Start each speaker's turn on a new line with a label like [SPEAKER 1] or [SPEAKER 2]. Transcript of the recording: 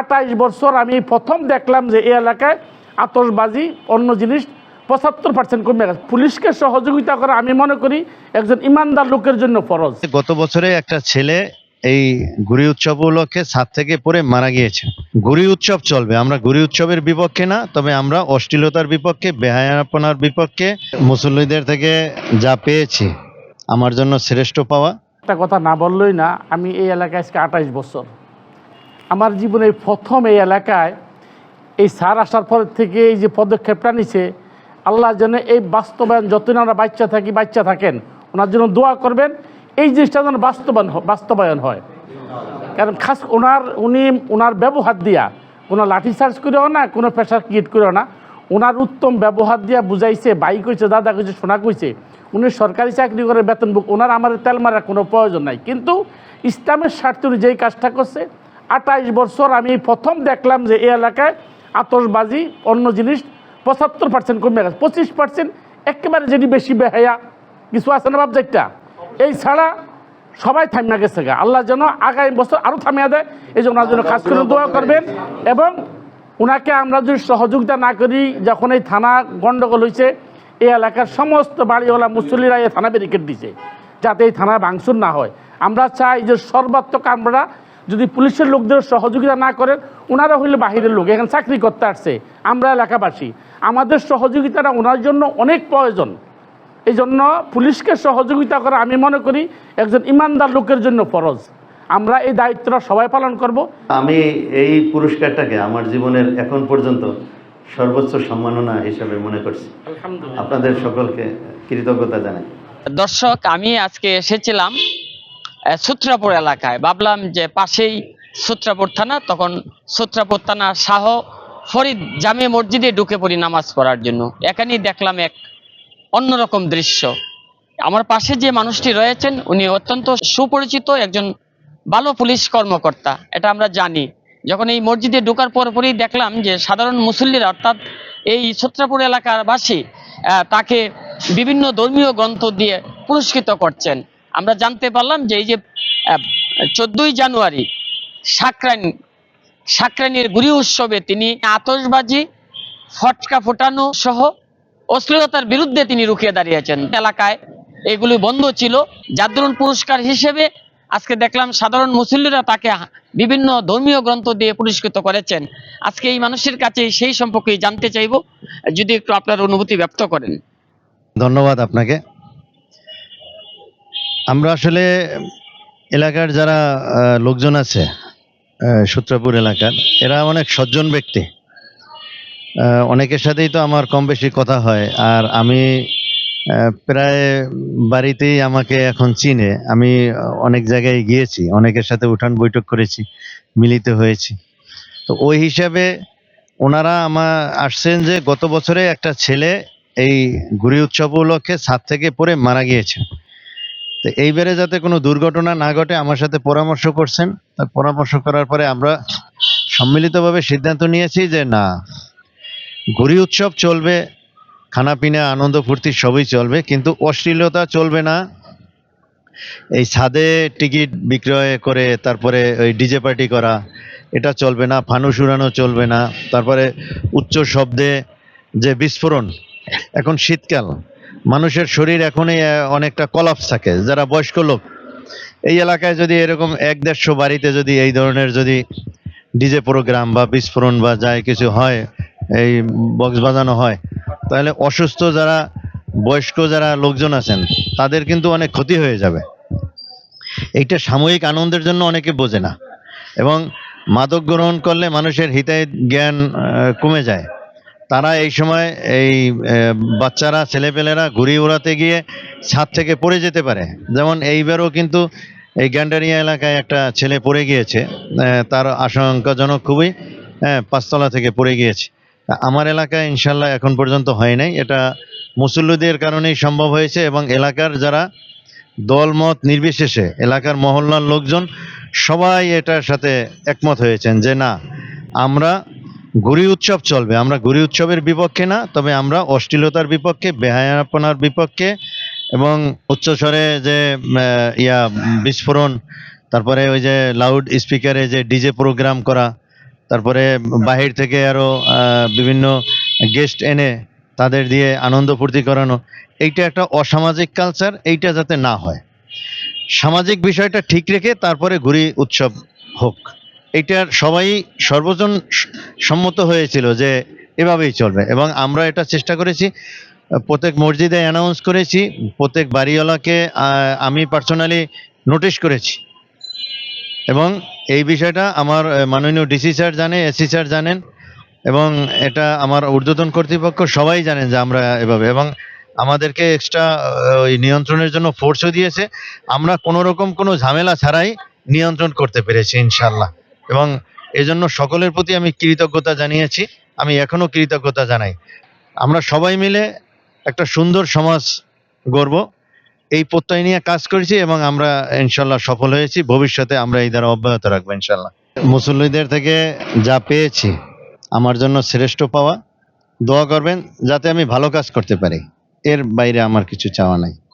[SPEAKER 1] আঠাইশ বছর আমি প্রথম দেখলাম যে এই এলাকায় আতসবাজি অন্য জিনিস পঁচাত্তর পার্সেন্ট কমে গেছে। পুলিশকে সহযোগিতা করা আমি মনে করি একজন ইমানদার লোকের জন্য ফরজ।
[SPEAKER 2] গত বছরে একটা ছেলে এই গুড়ি উৎসব উপলক্ষে ছাদ থেকে পড়ে মারা গিয়েছে। গুড়ি উৎসব চলবে। আমরা গুড়ি উৎসবের বিপক্ষে না তবে আমরা অশ্লীলতার বিপক্ষে বেহায়াপনার বিপক্ষে মুসল্লিদের থেকে যা পেয়েছি আমার জন্য শ্রেষ্ঠ পাওয়া।
[SPEAKER 1] একটা কথা না বললেই না আমি এই এলাকায় আজকে আঠাইশ বছর। আমার জীবনে এই প্রথম এই এলাকায় এই সার আসার পর থেকে এই যে পদক্ষেপটা নিছে, আল্লাহ যেন এই বাস্তবায়ন যতদিন আমরা বাচ্চা থাকি, বাচ্চা থাকেন, ওনার জন্য দোয়া করবেন, এই জিনিসটা যেন বাস্তবায়ন বাস্তবায়ন হয়। কারণ খাস ওনার, উনি ওনার ব্যবহার দিয়া, কোনো লাঠি চার্জ করেও না, কোনো প্রেশার ক্রিয়েট করেও না, ওনার উত্তম ব্যবহার দিয়া বুঝাইছে বাই কইছে, দাদা কইছে, সোনা কইছে, উনি সরকারি চাকরি করে বেতন বুক, ওনার আমার তেল মারার কোনো প্রয়োজন নাই। কিন্তু ইসলামের স্বার্থে উনি যেই কাজটা করছে আঠাইশ বছর আমি প্রথম দেখলাম যে এই এলাকায় আতসবাজি অন্য জিনিস পঁচাত্তর পার্সেন্ট কমে গেছে। পঁচিশ পার্সেন্ট একেবারে যেটি বেশি বেহায়া কিছু আছে না বাবজাইটা এই ছাড়া সবাই থামিয়া গেছে গা। আল্লাহ যেন আগামী বছর আরও থামিয়া দেয় এই জন্য ওনার জন্য কাজ করে দোয়া করবেন এবং ওনাকে আমরা যদি সহযোগিতা না করি যখন এই থানা গণ্ডগোল হয়েছে এই এলাকার সমস্ত বাড়িওয়ালা মুসল্লিরা এই থানা ব্যারিকেড দিছে যাতে এই থানা ভাঙচুর না হয়। আমরা চাই যে সর্বাত্মক আমরা যদি পুলিশের লোকদের সহযোগিতা না করেন ওনারা হইলে বাহিরের লোক। এখানে চাকরি করতে আসছে। আমরা এলাকাবাসী। আমাদের সহযোগিতাটা ওনার জন্য অনেক প্রয়োজন। এই জন্য পুলিশকে সহযোগিতা করা আমি মনে করি একজন ইমানদার লোকের জন্য ফরজ। আমরা এই দায়িত্বটা সবাই পালন করব।
[SPEAKER 3] আমি এই পুরস্কারটাকে আমার জীবনের এখন পর্যন্ত সর্বোচ্চ সম্মাননা হিসেবে মনে করছি। আপনাদের সকলকে কৃতজ্ঞতা জানাই।
[SPEAKER 4] দর্শক আমি আজকে এসেছিলাম সূত্রাপুর এলাকায়। ভাবলাম যে পাশেই সূত্রাপুর থানা, তখন সূত্রাপুর থানা শাহ ফরিদ জামে মসজিদে ঢুকে পড়ি নামাজ পড়ার জন্য। এখানেই দেখলাম এক অন্যরকম দৃশ্য। আমার পাশে যে মানুষটি রয়েছেন, উনি অত্যন্ত সুপরিচিত একজন ভালো পুলিশ কর্মকর্তা, এটা আমরা জানি। যখন এই মসজিদে ঢোকার পরপরই দেখলাম যে সাধারণ মুসল্লিরা, অর্থাৎ এই সত্রাপুর এলাকার বাসী তাকে বিভিন্ন ধর্মীয় গ্রন্থ দিয়ে পুরস্কৃত করছেন। আমরা জানতে পারলাম যে এই যে চোদ্দই জানুয়ারি সাকরাইন সাকরাইনের গুড়ি উৎসবে তিনি আতশবাজি, ফটকা ফোটানো সহ অশ্লীলতার বিরুদ্ধে তিনি রুখে দাঁড়িয়েছেন। এলাকায় এগুলি বন্ধ ছিল। যার দরুন পুরস্কার হিসেবে আজকে দেখলাম সাধারণ মুসল্লিরা তাকে বিভিন্ন ধর্মীয় গ্রন্থ দিয়ে পুরস্কৃত করেছেন। আজকে এই মানুষের কাছে সেই সম্পর্কে জানতে চাইব। যদি একটু আপনার অনুভূতি ব্যক্ত করেন।
[SPEAKER 2] ধন্যবাদ আপনাকে। আমরা আসলে এলাকার যারা লোকজন আছে সূত্রাপুর এলাকার, এরা অনেক সজ্জন ব্যক্তি। অনেকের সাথেই তো আমার কম বেশি কথা হয়। আর আমি প্রায় বাড়িতেই আমাকে এখন চিনে। আমি অনেক জায়গায় গিয়েছি, অনেকের সাথে উঠান বৈঠক করেছি, মিলিত হয়েছি। তো ওই হিসাবে ওনারা আমার আসছেন যে গত বছরে একটা ছেলে এই গুড়ি উৎসব উপলক্ষে ছাদ থেকে পড়ে মারা গিয়েছে তো এইবারে যাতে কোনো দুর্ঘটনা না ঘটে, আমার সাথে পরামর্শ করছেন। পরামর্শ করার পরে আমরা সম্মিলিতভাবে সিদ্ধান্ত নিয়েছি যে না ঘুড়ি উৎসব চলবে, খানাপিনা, আনন্দ ফুর্তি সবই চলবে, কিন্তু অশ্লীলতা চলবে না। এই ছাদে টিকিট বিক্রয় করে তারপরে ওই ডিজে পার্টি করা, এটা চলবে না, ফানুস উড়ানো চলবে না। তারপরে উচ্চ শব্দে যে বিস্ফোরণ, এখন শীতকাল। মানুষের শরীর এখনই অনেকটা কলাপস থাকে। যারা বয়স্ক লোক, এই এলাকায় যদি এরকম এক দেড়শো বাড়িতে যদি এই ধরনের যদি ডিজে প্রোগ্রাম বা বিস্ফোরণ বা যাই কিছু হয়, এই বক্স বাজানো হয়, তাহলে অসুস্থ যারা, বয়স্ক যারা লোকজন আছেন, তাদের কিন্তু অনেক ক্ষতি হয়ে যাবে। এইটা সাময়িক আনন্দের জন্য অনেকে বোঝে না। এবং মাদক গ্রহণ করলে মানুষের হিতায় জ্ঞান কমে যায়। তারা এই সময় এই বাচ্চারা, ছেলেপেলেরা ঘুরি উড়াতে গিয়ে ছাদ থেকে পড়ে যেতে পারে। যেমন এইবারও কিন্তু এই গ্যান্ডারিয়া এলাকায় একটা ছেলে পড়ে গিয়েছে। তার আশঙ্কাজনক খুবই হ্যাঁ পাঁচতলা থেকে পড়ে গিয়েছে। আমার এলাকায় ইনশাল্লাহ এখন পর্যন্ত হয় নাই। এটা মুসল্লিদের কারণেই সম্ভব হয়েছে এবং এলাকার যারা দলমত নির্বিশেষে, এলাকার মহল্লার লোকজন সবাই এটার সাথে একমত হয়েছেন যে না, আমরা ঘুড়ি উৎসব চলবে। আমরা ঘুড়ি উৎসবের বিপক্ষে না তবে আমরা অশ্লীলতার বিপক্ষে বেহায়াপনার বিপক্ষে এবং উচ্চস্বরে যে ইয়া বিস্ফোরণ তারপরে ওই যে লাউড স্পিকারে যে ডিজে প্রোগ্রাম করা তারপরে বাহির থেকে আরও আহ, বিভিন্ন গেস্ট এনে তাদের দিয়ে আনন্দ ফুর্তি করানো এইটা একটা অসামাজিক কালচার এইটা যাতে না হয়। সামাজিক বিষয়টা ঠিক রেখে তারপরে ঘুরি উৎসব হোক। এইটার সবাই সর্বজন সম্মত হয়েছিল যে এভাবেই চলবে। এবং আমরা এটা চেষ্টা করেছি। প্রত্যেক মসজিদে অ্যানাউন্স করেছি। প্রত্যেক বাড়িওয়ালাকে আমি পার্সোনালি নোটিশ করেছি। এবং এই বিষয়টা আমার মাননীয় ডিসি স্যার জানে এসি স্যার জানেন। এবং এটা আমার ঊর্ধ্বতন কর্তৃপক্ষ সবাই জানেন যে আমরা এভাবে। এবং আমাদেরকে এক্সট্রা ওই নিয়ন্ত্রণের জন্য ফোর্সও দিয়েছে। আমরা কোনো রকম কোনো ঝামেলা ছাড়াই নিয়ন্ত্রণ করতে পেরেছি ইনশাল্লাহ এবং এজন্য সকলের প্রতি আমি কৃতজ্ঞতা জানিয়েছি। আমি এখনও কৃতজ্ঞতা জানাই। আমরা সবাই মিলে একটা সুন্দর সমাজ গড়ব। এই প্রত্যয় নিয়ে কাজ করেছি এবং আমরা ইনশাল্লাহ সফল হয়েছি। ভবিষ্যতে আমরা এই দ্বারা অব্যাহত রাখব ইনশাল্লাহ। মুসল্লিদের থেকে যা পেয়েছি, আমার জন্য শ্রেষ্ঠ পাওয়া। দোয়া করবেন যাতে আমি ভালো কাজ করতে পারি। এর বাইরে আমার কিছু চাওয়া নাই।